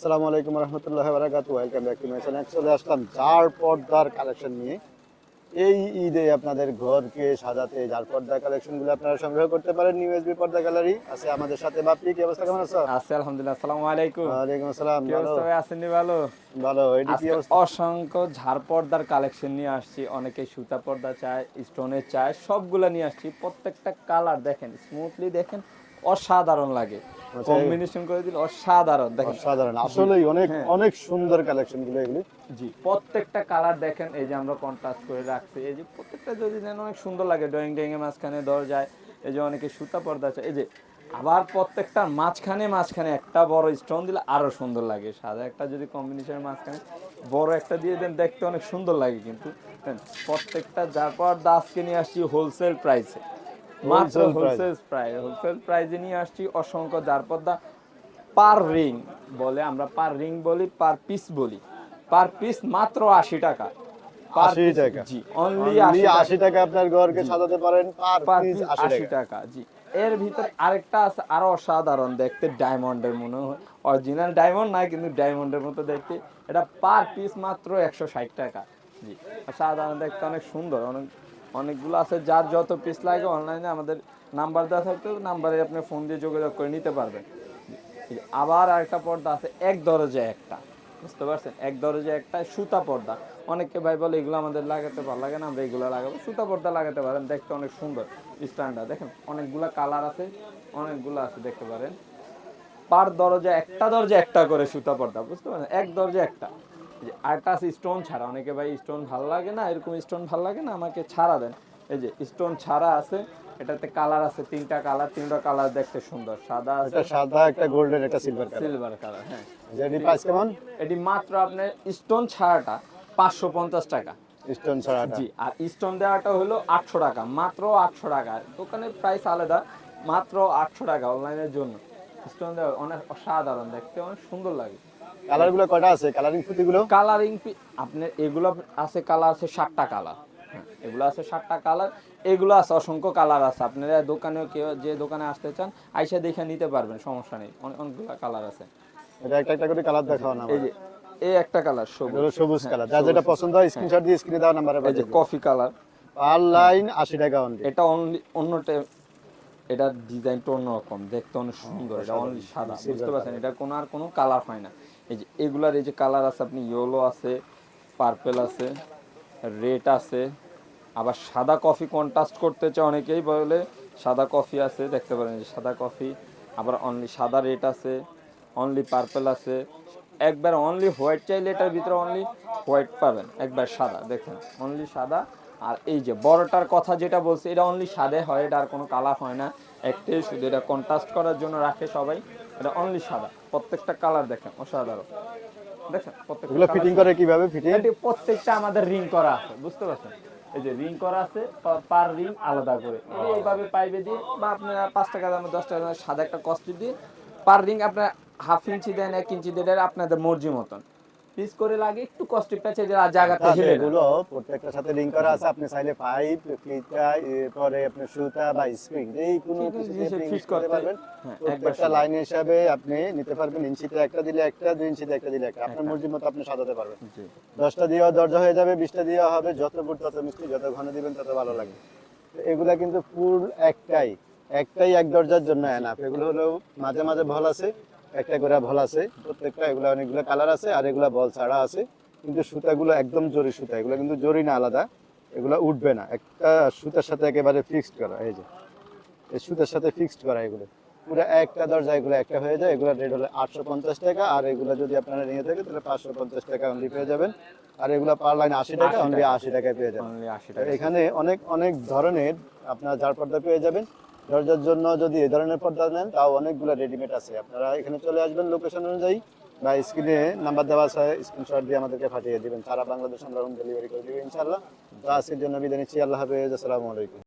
আসসালামু আলাইকুম রহমতুল্লাহ বারাকাত welcome back to my channel চলে আসলাম চার পর্দার কালেকশন নিয়ে। এই ঈদে আপনাদের ঘরকে সাজাতে যার পর্দার কালেকশনগুলো আপনারা সংগ্রহ করতে পারেন। নিউ এসবি পর্দা গ্যালারি আছে আমাদের সাথে। বাপি কি অবস্থা? কেমন আছো? আছি আলহামদুলিল্লাহ। আসসালামু আলাইকুম। আসসালাম। ভালো? আছেন ভালো? ভালো। কি অবস্থা? অসংখ্য ঝাড় পর্দার কালেকশন নিয়ে আসছি। অনেকে সুতা পর্দা চায় স্টোনের চায়। সবগুলা নিয়ে আসছি। প্রত্যেকটা কালার দেখেন স্মুথলি দেখেন অসাধারণ লাগে। কম্বিনেশন করে দিলে অসাধারণ। দেখেন সাধারণ আসলেই অনেক হ্যাঁ। অনেক সুন্দর কালেকশনগুলো এগুলি। জি প্রত্যেকটা কালার দেখেন এই যে আমরা কন্ট্রাস্ট করে রাখছি এই যে প্রত্যেকটা যদি দেন অনেক সুন্দর লাগে। ড্রয়িং ড্রয়িং এর মাঝখানে দরজায় এই যে অনেকে সুতা পর্দা আছে এই যে আবার প্রত্যেকটার মাঝখানে মাঝখানে একটা বড় স্টোন দিলে আরও সুন্দর লাগে। সাদা একটা যদি কম্বিনেশনের মাঝখানে বড় একটা দিয়ে দেন দেখতে অনেক সুন্দর লাগে কিন্তু। প্রত্যেকটা যার পর আজকে নিয়ে আসছি হোলসেল প্রাইসে মাত্র হোলসেল প্রাইস হোলসেল প্রাইসে নিয়ে আসছি অসংখ্য পার রিং বলে আমরা পার রিং বলি পার পিস বলি। পার পিস মাত্র আশি টাকা। Per 80 piece- টাকা। জি অনলি আশি আশি টাকা। আপনার ঘরকে সাজাতে পারেন পার পার পিস পিস আশি আশি টাকা। টাকা জি। এর ভিতর আরেকটা আছে আরও অসাধারণ দেখতে ডায়মন্ডের মনে হয়। অরিজিনাল ডায়মন্ড না কিন্তু ডায়মন্ডের মতো দেখতে। এটা পার পিস মাত্র একশো ষাট টাকা। জি সাধারণ দেখতে অনেক সুন্দর অনেক অনেকগুলো আছে, যার যত পিস লাগে অনলাইনে আমাদের নাম্বার দেওয়া থাকতে নাম্বারে আপনি ফোন দিয়ে যোগাযোগ করে নিতে পারবেন। আবার আরেকটা পর্দা আছে, এক দরজা একটা, বুঝতে পারছেন? এক দরজা একটা সুতা পর্দা। অনেকে ভাই বলে, এগুলো আমাদের লাগাতে ভালো লাগে না, আমরা এগুলো লাগাবো। সুতা পর্দা লাগাতে পারেন, দেখতে অনেক সুন্দর স্ট্যান্ডার্ড দেখেন, অনেকগুলো কালার আছে, অনেকগুলো আছে, দেখতে পারেন। পার দরজা একটা দরজা একটা করে সুতা পর্দা, বুঝতে পারছেন? এক দরজা একটা। যে স্টোন ছাড়া অনেকে ভাই স্টোন ভালো লাগে না এরকম স্টোন ভালো লাগে না আমাকে ছাড়া দেন। এই যে স্টোন ছাড়া আছে এটাতে কালার আছে তিনটা কালার তিনটা কালার দেখতে সুন্দর। সাদা আছে সাদা একটা গোল্ডেন একটা সিলভার কালার সিলভার কালার হ্যাঁ। যেটি প্রাইস কেমন? এটি মাত্র আপনার স্টোন ছাড়াটা পাঁচশো পঞ্চাশ টাকা। স্টোন ছাড়া জি আর স্টোন দেওয়াটা হলো আটশো টাকা মাত্র আটশো টাকা। দোকানের প্রাইস আলাদা মাত্র আটশো টাকা অনলাইনের জন্য। স্টোন দেওয়া অনেক অসাধারণ দেখতে অনেক সুন্দর লাগে। কালারগুলো কয়টা আছে? কালারিং কালারিং আপনার এগুলো আছে কালার আছে ষাটটা কালার এগুলো আছে ষাটটা কালার এগুলো আছে অসংখ্য কালার আছে। আপনারা দোকানেও কেউ যে দোকানে আসতে চান আইসা দেখে নিতে পারবেন সমস্যা নেই। অনেকগুলো কালার আছে। এটা একটা একটা করে কালার দেখাও না এই যে এই একটা কালার সবুজ। সবুজ কালার যার যেটা পছন্দ হয় স্ক্রিনশট দিয়ে স্ক্রিনে দেওয়া নাম্বারে এই যে কফি কালার পার লাইন আশি টাকা অনলি এটা অনলি অন্যটা এটার ডিজাইনটা অন্যরকম। দেখতে অনেক সুন্দর এটা অনলি সাদা। বুঝতে পারছেন? এটা কোনো আর কোনো কালার হয় না। এই যে, এগুলার এই যে কালার আছে, আপনি ইয়েলো আছে পার্পেল আছে রেড আছে। আবার সাদা কফি কন্ট্রাস্ট করতে চায় অনেকেই বলে, সাদা কফি আছে, দেখতে পারেন যে সাদা কফি আবার অনলি সাদা রেড আছে অনলি পার্পেল আছে। একবার অনলি হোয়াইট চাইলে এটার ভিতরে অনলি হোয়াইট পাবেন, একবার সাদা, দেখেন অনলি সাদা। আর এই যে বড়টার কথা যেটা বলছে, এটা অনলি সাদে হয়, এটা আর কোনো কালার হয় না। একটাই শুধু এটা কন্ট্রাস্ট করার জন্য রাখে সবাই। এটা অনলি সাদা। প্রত্যেকটা কালার দেখেন অসাধারণ। দেখেন প্রত্যেকগুলো ফিটিং করে কীভাবে ফিটিং এটি প্রত্যেকটা আমাদের রিং করা আছে বুঝতে পারছেন? এই যে রিং করা আছে পার রিং আলাদা করে। এইভাবে পাইবে দিয়ে বা আপনারা পাঁচ টাকা দামে দশ টাকা দামে সাদা একটা কস্টিপ দিয়ে পার রিং আপনার হাফ ইঞ্চি দেন এক ইঞ্চি দেন আপনাদের মর্জি মতন। পিস করে লাগে একটু কস্টিপটা চেয়ে জায়গাতে হেলে এগুলো প্রত্যেকটার সাথে লিংক করা আছে আপনি চাইলে পাইপ ফিতা এরপরে আপনার সুতা বা স্প্রিং এই কোনো যে কিছুতে ফিক্স করতে পারবেন। হ্যাঁ, প্রত্যেকটা লাইন হিসাবে আপনি নিতে পারবেন ইঞ্চিতে একটা দিলে একটা দুই ইঞ্চিতে একটা দিলে একটা। আপনার মর্জি মতো আপনি সাজাতে পারবেন। দশটা দেওয়া দরজা হয়ে যাবে বিশটা দেওয়া হবে যত ফুট তত মিষ্টি যত ঘন দিবেন তত ভালো লাগবে তো এগুলা কিন্তু ফুল একটাই একটাই এক দরজার জন্য এনাফ এগুলো হলো মাঝে মাঝে ভল আছে একটা করে ভল আছে প্রত্যেকটা এগুলো অনেকগুলো কালার আছে আর এগুলা বল ছাড়া আছে। কিন্তু সুতাগুলো একদম জরি সুতা এগুলো কিন্তু জরি না আলাদা এগুলো উঠবে না। একটা সুতার সাথে একেবারে ফিক্সড করা এই যে এই সুতার সাথে ফিক্সড করা এগুলো। পুরো একটা দরজা এগুলো একটা হয়ে যায় এগুলো রেট হলো আটশো পঞ্চাশ টাকা আর এগুলো যদি আপনারা নিয়ে থাকেন তাহলে পাঁচশো পঞ্চাশ টাকা অনলি পেয়ে যাবেন। আর এগুলো পার লাইন আশি টাকা 80 অনলি আশি টাকায় পেয়ে যাবেন। আশি টাকা এখানে অনেক অনেক ধরনের আপনার জার পর্দা পেয়ে যাবেন। দরজার জন্য যদি এই ধরনের পর্দা নেন, তাও অনেকগুলো রেডিমেড আছে। আপনারা এখানে চলে আসবেন লোকেশন অনুযায়ী বা স্ক্রিনে নাম্বার দেওয়া আছে স্ক্রিনশট দিয়ে আমাদেরকে পাঠিয়ে দেবেন। সারা বাংলাদেশ আমরা হোম ডেলিভারি করে দেবো ইনশাল্লাহ তো আজকের জন্য বিদায় নিচ্ছি। আল্লাহ হাফেজ। আসসালামু আলাইকুম।